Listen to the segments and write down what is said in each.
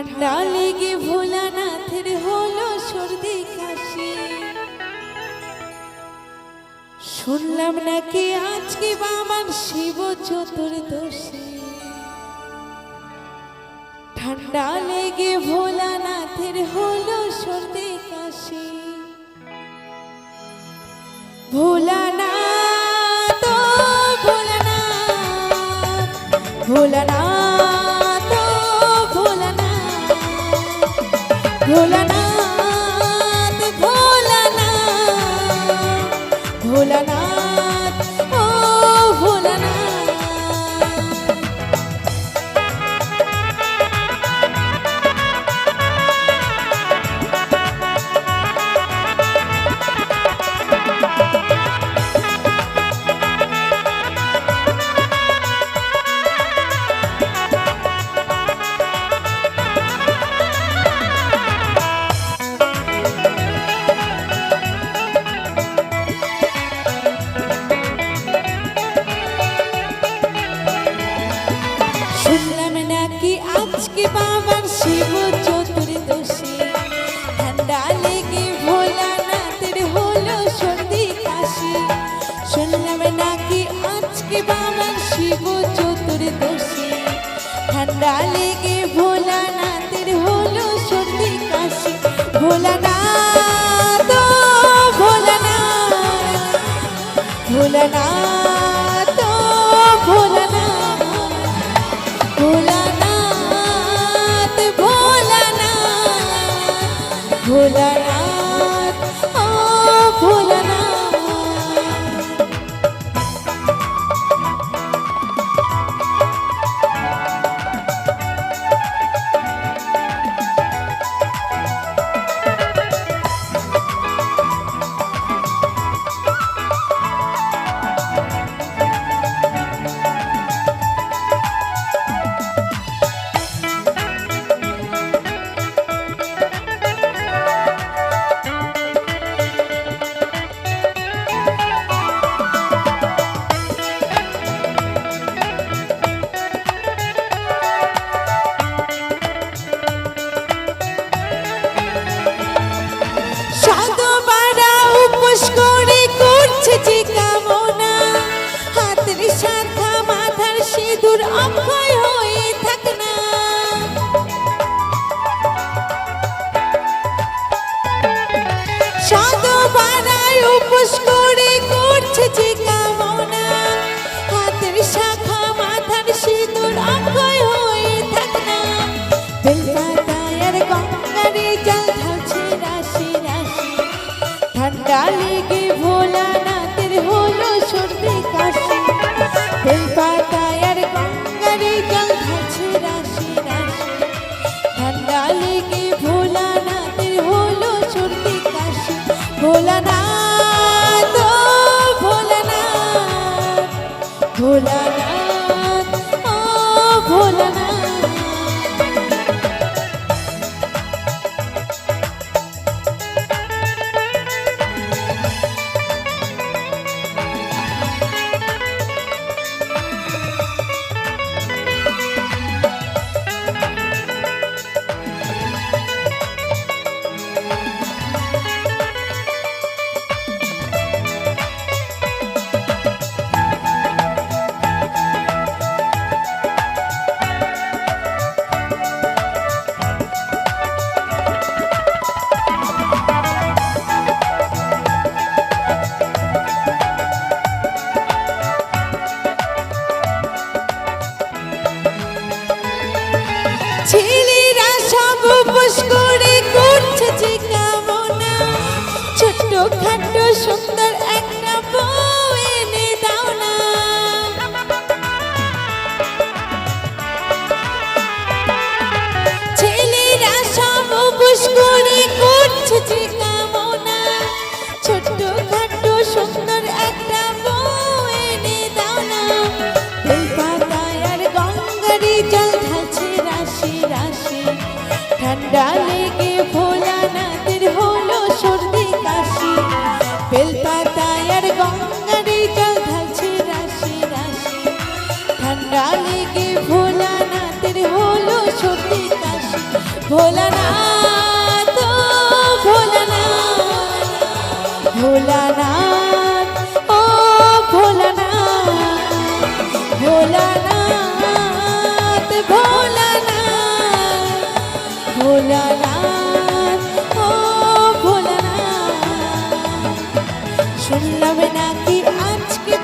ঠান্ডা লেগে ভোলানাথের হলো সর্দি কাশি। শুনলাম নাকি আজকে বাবার শিব চতুর্দশী। ঠান্ডা লেগে ভোলানাথের হলো সর্দি কাশি। ভোলানাথ ভোলানাথ আজকে বাবার শিব চতুর্দশী। ঠান্ডা লেগে ভোলানাথের হলো সর্দি কাশি। শুনলাম নাকি আজকে বাবার শিব চতুর্দশী। ঠান্ডা লেগে ভোলানাথের হলো সর্দি কাশি। ভোলানাথ ভোলানাথ ভোলানাথ। aşk. başka খাট্ট সুন্দর একটা না। লেগে ভোলানাথের হলো সর্দি কাশি। বেলপাতায় আর রাশি লেগে হলো সর্দি কাশি। ভোলানাথ ভোলানাথ ও ভোলানাথ ভোলানাথ ভোলানাথ ভোলানাথ ও ভোলানাথ। শুনলাম নাকি আজকে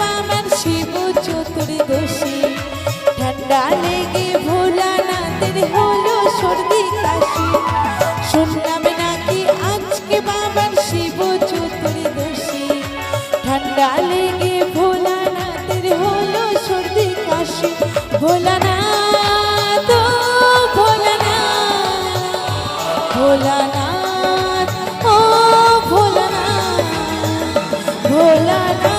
ভোলানাথ ও ভোলানাথ ভোলানাথ।